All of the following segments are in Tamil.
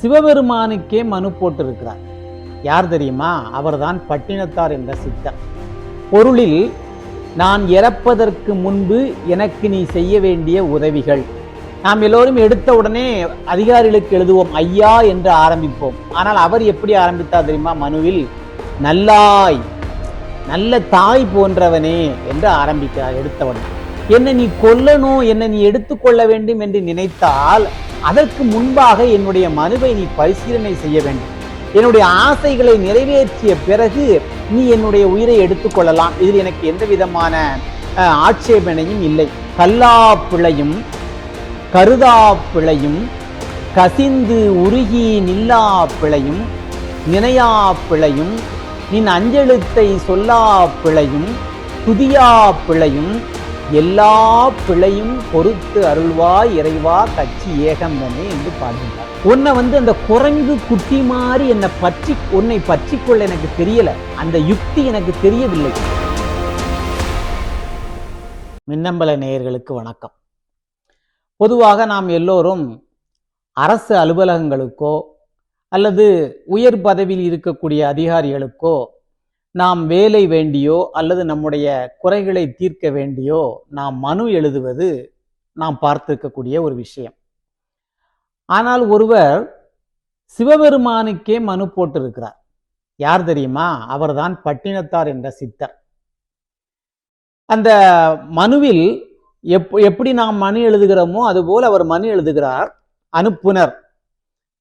சிவபெருமானுக்கே மனு போட்டிருக்கிறார். யார் தெரியுமா? அவர்தான் பட்டினத்தார் என்ற சித்தர். பொருளில் நான் இறப்பதற்கு முன்பு எனக்கு நீ செய்ய வேண்டிய உதவிகள். நாம் எல்லோரும் எடுத்த உடனே அதிகாரிகளுக்கு எழுதுவோம் ஐயா என்று ஆரம்பிப்போம். ஆனால் அவர் எப்படி ஆரம்பித்தார் தெரியுமா? மனுவில் நல்லாய் நல்ல தாய் போன்றவனே என்று ஆரம்பிக்கிறார் எடுத்தவன் என்னை நீ கொல்லணும் என்னை நீ எடுத்துக்கொள்ள வேண்டும் என்று நினைத்தால் அதற்கு முன்பாக என்னுடைய மனுவை நீ பரிசீலனை செய்ய வேண்டும். என்னுடைய ஆசைகளை நிறைவேற்றிய பிறகு நீ என்னுடைய உயிரை எடுத்துக்கொள்ளலாம். இதில் எனக்கு எந்த விதமான ஆட்சேபனையும் இல்லை. கல்லா பிழையும் கருதா பிழையும் கசிந்து உருகி நில்லா பிழையும் நினையா பிழையும் நின் அஞ்செழுத்தை சொல்லா பிழையும் துதியா பிழையும் எல்லா பிழையும் பொறுத்து அருள்வாய் இறைவா கட்சி ஏகம்பனே என்று பாடுகின்றார். உன்னை வந்து அந்த குரங்கு குட்டி மாதிரி என்னை பற்றி உன்னை பற்றி கொள்ள எனக்கு தெரியல. அந்த யுக்தி எனக்கு தெரியவில்லை. மின்னம்பல நேயர்களுக்கு வணக்கம். பொதுவாக நாம் எல்லோரும் அரசு அலுவலகங்களுக்கோ அல்லது உயர் பதவியில் இருக்கக்கூடிய அதிகாரிகளுக்கோ நாம் வேலை வேண்டியோ அல்லது நம்முடைய குறைகளை தீர்க்க வேண்டியோ நாம் மனு எழுதுவது நாம் பார்த்திருக்கக்கூடிய ஒரு விஷயம். ஆனால் ஒருவர் சிவபெருமானுக்கே மனு போட்டிருக்கிறார். யார் தெரியுமா? அவர்தான் பட்டினத்தார் என்ற சித்தர். அந்த மனுவில் எப் எப்படி நாம் மனு எழுதுகிறோமோ அதுபோல் அவர் மனு எழுதுகிறார். அனுப்புனர்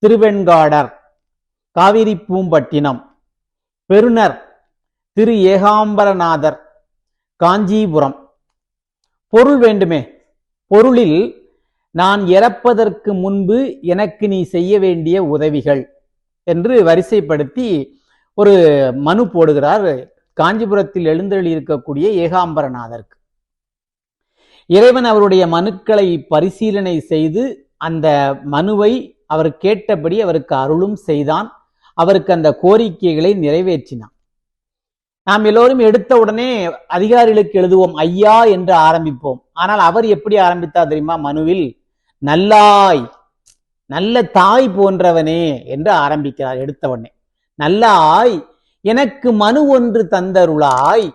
திருவெண்காடர் காவிரி பூம்பட்டினம் பெருனர் திரு ஏகாம்பரநாதர் காஞ்சிபுரம். பொருள் வேண்டுமே. பொருளில் நான் இறப்பதற்கு முன்பு எனக்கு நீ செய்ய வேண்டிய உதவிகள் என்று வரிசைப்படுத்தி ஒரு மனு போடுகிறார் காஞ்சிபுரத்தில் எழுந்தருளி இருக்கக்கூடிய ஏகாம்பரநாதருக்கு. இறைவன் அவருடைய மனுக்களை பரிசீலனை செய்து அந்த மனுவை அவர் கேட்டபடி அவருக்கு அருளும் செய்தான். அவருக்கு அந்த கோரிக்கைகளை நிறைவேற்றினான். நாம் எல்லோரும் எடுத்த உடனே அதிகாரிகளுக்கு எழுதுவோம் ஐயா என்று ஆரம்பிப்போம். ஆனால் அவர் எப்படி ஆரம்பித்தார் தெரியுமா? மனுவில் நல்லாய் நல்ல தாய் போன்றவனே என்று ஆரம்பிக்கிறார் எடுத்த உடனே நல்லாய் எனக்கு மனு ஒன்று தந்தருளாய்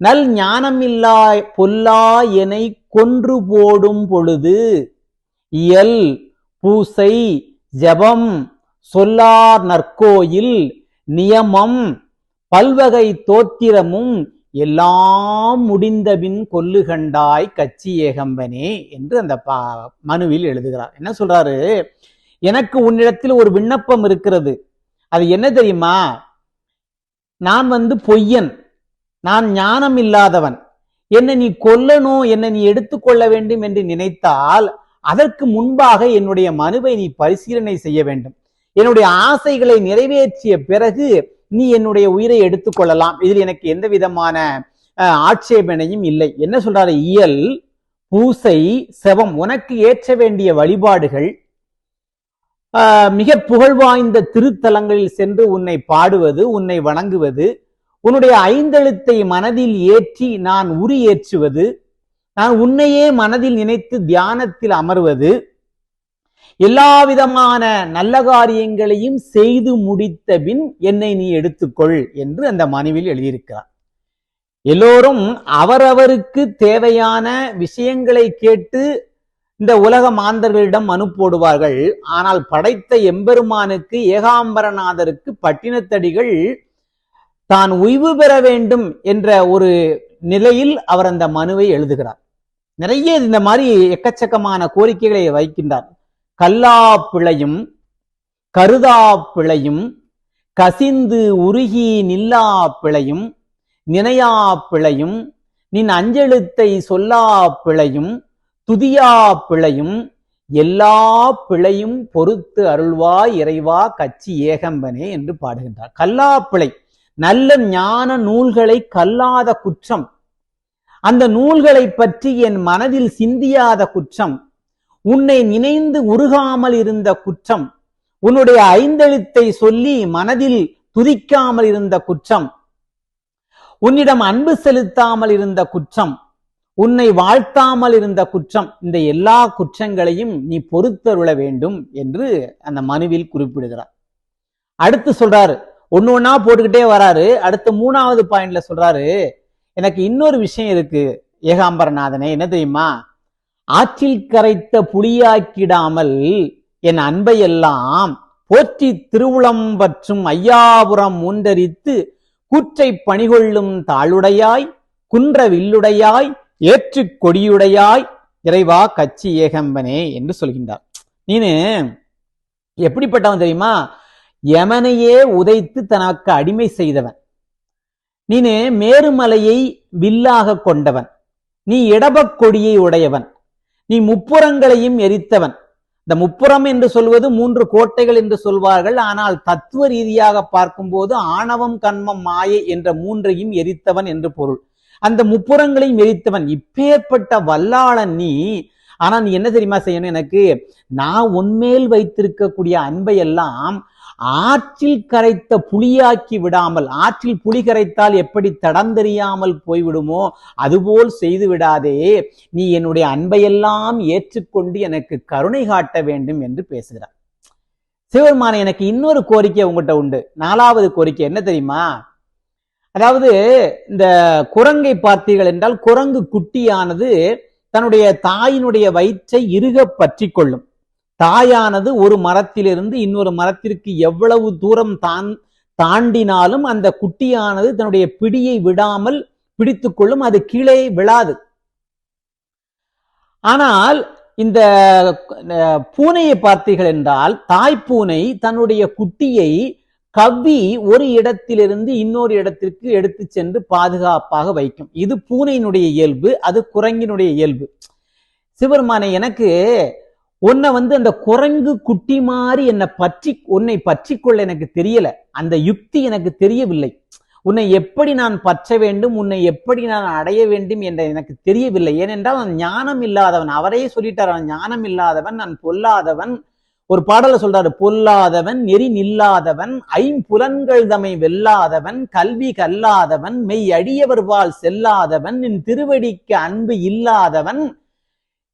நல் ஞானமில்லாய் பொல்லாய் எனை கொன்று போடும் பொழுது இயல் பூசை ஜெபம் சொல்லார் நற்கோயில் நியமம் பல்வகை தோத்திரமும் எல்லாம் முடிந்தபின் கொல்லுகண்டாய் கச்சி ஏகம்பனே என்று அந்த பா- மனுவில் எழுதுகிறார். என்ன சொல்றாரு? எனக்கு உன்னிடத்தில் ஒரு விண்ணப்பம் இருக்கிறது. அது என்ன தெரியுமா? நான் வந்து பொய்யன். நான் ஞானம் இல்லாதவன். என்னை நீ கொல்லணும் என்னை நீ எடுத்துக்கொள்ள வேண்டும் என்று நினைத்தால் அதற்கு முன்பாக என்னுடைய மனுவை நீ பரிசீலனை செய்ய வேண்டும். என்னுடைய ஆசைகளை நிறைவேற்றிய பிறகு நீ என்னுடைய உயிரை எடுத்துக்கொள்ளலாம். இதில் எனக்கு எந்த விதமான ஆட்சேபனையும் இல்லை. என்ன சொல்றாரு? இயல் பூசை செவம் உனக்கு ஏற்ற வேண்டிய வழிபாடுகள் ஆஹ், மிக புகழ் வாய்ந்த திருத்தலங்களில் சென்று உன்னை பாடுவது உன்னை வணங்குவது உன்னுடைய ஐந்தெழுத்தை மனதில் ஏற்றி நான் உரியேற்றுவது நான் உன்னையே மனதில் நினைத்து தியானத்தில் அமர்வது எல்லா விதமான நல்ல காரியங்களையும் செய்து முடித்த பின் என்னை நீ எடுத்துக்கொள் என்று அந்த மனுவில் எழுதியிருக்கிறார். எல்லோரும் அவரவருக்கு தேவையான விஷயங்களை கேட்டு இந்த உலக மாந்தர்களிடம் மனு போடுவார்கள். ஆனால் படைத்த எம்பெருமானுக்கு ஏகாம்பரநாதருக்கு பட்டினத்தடிகள் தான் உய்வு பெற வேண்டும் என்ற ஒரு நிலையில் அவர் அந்த மனுவை எழுதுகிறார். நிறைய இந்த மாதிரி எக்கச்சக்கமான கோரிக்கைகளை வைக்கின்றார். கல்லா பிழையும் கருதா பிழையும் கசிந்து உருகி நில்லா பிழையும் நினையா பிழையும் நின் அஞ்செழுத்தை சொல்லா பிழையும் துதியா பிழையும் எல்லா பிழையும் பொறுத்து அருள்வாய் இறைவா கச்சி ஏகம்பனே என்று பாடுகின்றார். கல்லா பிழை நல்ல ஞான நூல்களை கல்லாத குற்றம். அந்த நூல்களை பற்றி என் மனதில் சிந்தியாத குற்றம். உன்னை நினைந்து உருகாமல் இருந்த குற்றம் உன்னுடைய ஐந்தெழுத்தை சொல்லி மனதில் துதிக்காமல் இருந்த குற்றம் உன்னிடம் அன்பு செலுத்தாமல் இருந்த குற்றம் உன்னை வாழ்த்தாமல் இருந்த குற்றம் இந்த எல்லா குற்றங்களையும் நீ பொறுத்தருள வேண்டும் என்று அந்த மனுவில் குறிப்பிடுகிறார். அடுத்து சொல்றாரு ஒண்ணு ஒன்னா போட்டுக்கிட்டே வராரு. அடுத்து மூணாவது பாயிண்ட்ல சொல்றாரு எனக்கு இன்னொரு விஷயம் இருக்கு ஏகாம்பரநாதனே என்ன தெரியுமா? ஆற்றில் கரைத்த புளியாக்கிடாமல் என் அன்பையெல்லாம் போற்றி திருவுளம் பற்றும் ஐயாபுரம் ஊன்றரித்து கூற்றை பணிகொள்ளும் தாளுடையாய் குன்ற வில்லுடையாய் ஏற்றுக் கொடியுடையாய் இறைவா கச்சி ஏகம்பனே என்று சொல்கின்றார். நீனு எப்படிப்பட்டவன் தெரியுமா? யமனையே உதைத்து தனக்கு அடிமை செய்தவன். நீனு மேருமலையை வில்லாக கொண்டவன். நீ இடபக் கொடியை உடையவன். நீ முப்புறங்களையும் எரித்தவன். இந்த முப்புறம் என்று சொல்வது மூன்று கோட்டைகள் என்று சொல்வார்கள். ஆனால் தத்துவ ரீதியாக பார்க்கும்போது ஆணவம் கண்மம் மாயை என்ற மூன்றையும் எரித்தவன் என்று பொருள். அந்த முப்புறங்களையும் எரித்தவன். இப்பேற்பட்ட வல்லாளன் நீ ஆனா நீ என்ன தெரியுமா செய்யணும் எனக்கு? நான் உன்மேல் வைத்திருக்கக்கூடிய அன்பை எல்லாம் ஆற்றில் கரைத்த புளியாக்கி விடாமல் ஆற்றில் புலி கரைத்தால் எப்படி தடந்தெறியாமல் போய்விடுமோ அதுபோல் செய்து விடாதே. நீ என்னுடைய அன்பையெல்லாம் ஏற்றுக்கொண்டு எனக்கு கருணை காட்ட வேண்டும் என்று பேசுகிறார். சிவபெருமான எனக்கு இன்னொரு கோரிக்கை உங்ககிட்ட உண்டு. நாலாவது கோரிக்கை என்ன தெரியுமா? அதாவது இந்த குரங்கை பார்த்தீர்கள் என்றால் குரங்கு குட்டியானது தன்னுடைய தாயினுடைய வயிற்றை இறுக பற்றி கொள்ளும் தாயானது ஒரு மரத்திலிருந்து இன்னொரு மரத்திற்கு எவ்வளவு தூரம் தான் தாண்டினாலும் அந்த குட்டியானது தன்னுடைய பிடியை விடாமல் பிடித்து கொள்ளும் அது கீழே விழாது. ஆனால் இந்த பூனையை பார்த்தீர்கள் என்றால் தாய்ப்பூனை தன்னுடைய குட்டியை கவ்வி ஒரு இடத்திலிருந்து இன்னொரு இடத்திற்கு எடுத்து சென்று பாதுகாப்பாக வைக்கும். இது பூனையினுடைய இயல்பு அது குரங்கினுடைய இயல்பு. சிவருமானை எனக்கு உன்னை வந்து அந்த குரங்கு குட்டி மாதிரி என்னை பற்றி உன்னை பற்றி கொள்ள எனக்கு தெரியல. அந்த யுக்தி எனக்கு தெரியவில்லை. உன்னை எப்படி நான் பற்ற வேண்டும் உன்னை எப்படி நான் அடைய வேண்டும் என்ற எனக்கு தெரியவில்லை. ஏனென்றால் நான் ஞானம் இல்லாதவன். அவரே சொல்லிட்டார் நான் ஞானம் இல்லாதவன் நான் பொல்லாதவன். ஒரு பாடல சொல்றாரு பொல்லாதவன் நெறி நில்லாதவன் ஐம்புலன்கள் தமை வெல்லாதவன் கல்வி கல்லாதவன் மெய் அடியவர் வாழ் செல்லாதவன் நின் திருவடிக்கு அன்பு இல்லாதவன்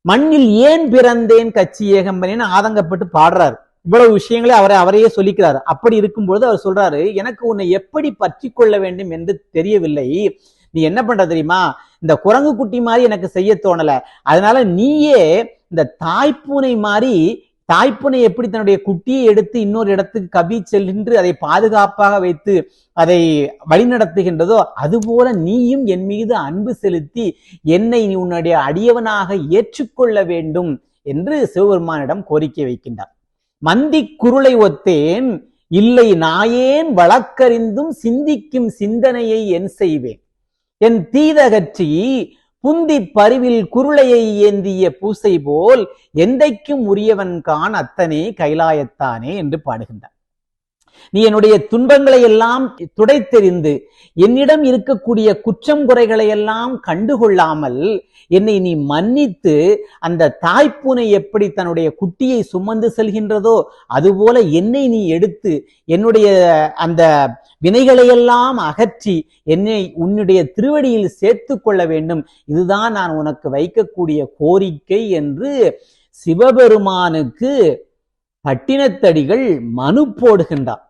மண்ணில் ஏன் பிறந்தேன் கட்சி ஏகம்பனேன்னு ஆதங்கப்பட்டு பாடுறாரு. இவ்வளவு விஷயங்களை அவரை அவரையே சொல்லிக்கிறாரு. அப்படி இருக்கும்பொழுது அவர் சொல்றாரு எனக்கு உன்னை எப்படி பற்றி கொள்ள வேண்டும் என்று தெரியவில்லை. நீ என்ன பண்ற தெரியுமா? இந்த குரங்கு குட்டி மாதிரி எனக்கு செய்ய தோணல. அதனால நீயே இந்த தாய்ப்பூனை மாதிரி தாய்ப்புனை எப்படி தன்னுடைய குட்டியை எடுத்து இன்னொரு இடத்துக்கு கவி செல்கின்று அதை பாதுகாப்பாக வைத்து அதை வழிநடத்துகின்றதோ அதுபோல நீயும் என் மீது அன்பு செலுத்தி என்னை நீ உன்னுடைய அடியவனாக ஏற்றுக்கொள்ள வேண்டும் என்று சிவபெருமானிடம் கோரிக்கை வைக்கின்றார். மந்தி குருளை ஒத்தேன் இல்லை நாயேன் வழக்கறிந்தும் சிந்திக்கும் சிந்தனையை என் செய்வேன். என் தீதகற்றி புந்தி பரிவில் குருளையை ஏந்திய பூசை போல் எந்தைக்கும் உரியவன் கான் அத்தனே கைலாயத்தானே என்று பாடுகின்றார் நீ என்னுடைய துன்பங்களை எல்லாம் துடைத்தெறிந்து என்னிடம் இருக்கக்கூடிய குற்றம் குறைகளை எல்லாம் கண்டுகொள்ளாமல் என்னை நீ மன்னித்து அந்த தாய்ப்பூனை எப்படி தன்னுடைய குட்டியை சுமந்து செல்கின்றதோ அதுபோல என்னை நீ எடுத்து என்னுடைய அந்த வினைகளையெல்லாம் அகற்றி என்னை உன்னுடைய திருவடியில் சேர்த்து கொள்ள வேண்டும். இதுதான் நான் உனக்கு வைக்கக்கூடிய கோரிக்கை என்று சிவபெருமானுக்கு பட்டினத்தடிகள் மனு போடுகின்றார்.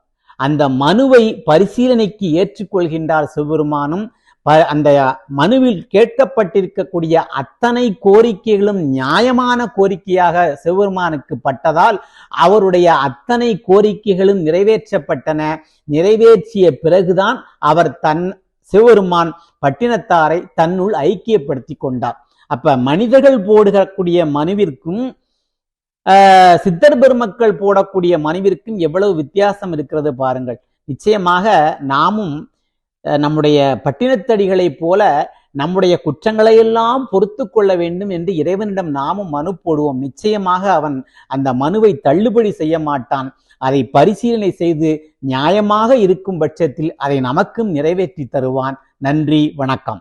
அந்த மனுவை பரிசீலனைக்கு ஏற்றுக்கொள்கின்றார் சிவபெருமானும் ப- அந்த மனுவில் கேட்கப்பட்டிருக்கக்கூடிய அத்தனை கோரிக்கைகளும் நியாயமான கோரிக்கையாக சிவபெருமானுக்கு பட்டதால் அவருடைய அத்தனை கோரிக்கைகளும் நிறைவேற்றப்பட்டன. நிறைவேற்றிய பிறகுதான் அவர் தன் சிவபெருமான் பட்டினத்தாரை தன்னுள் ஐக்கியப்படுத்தி கொண்டார். அப்ப மனிதர்கள் போடுகக்கூடிய மனுவிற்கும் சித்தர் பெருமக்கள் போடக்கூடிய மனுவிற்கும் எவ்வளவு வித்தியாசம் இருக்கிறது பாருங்கள். நிச்சயமாக நாமும் நம்முடைய பட்டினத்தடிகளைப் போல நம்முடைய குற்றங்களையெல்லாம் பொறுத்து கொள்ள வேண்டும் என்று இறைவனிடம் நாமும் மனு போடுவோம். நிச்சயமாக அவன் அந்த மனுவை தள்ளுபடி செய்ய மாட்டான். அதை பரிசீலனை செய்து நியாயமாக இருக்கும் பட்சத்தில் அதை நமக்கும் நிறைவேற்றி தருவான். நன்றி வணக்கம்.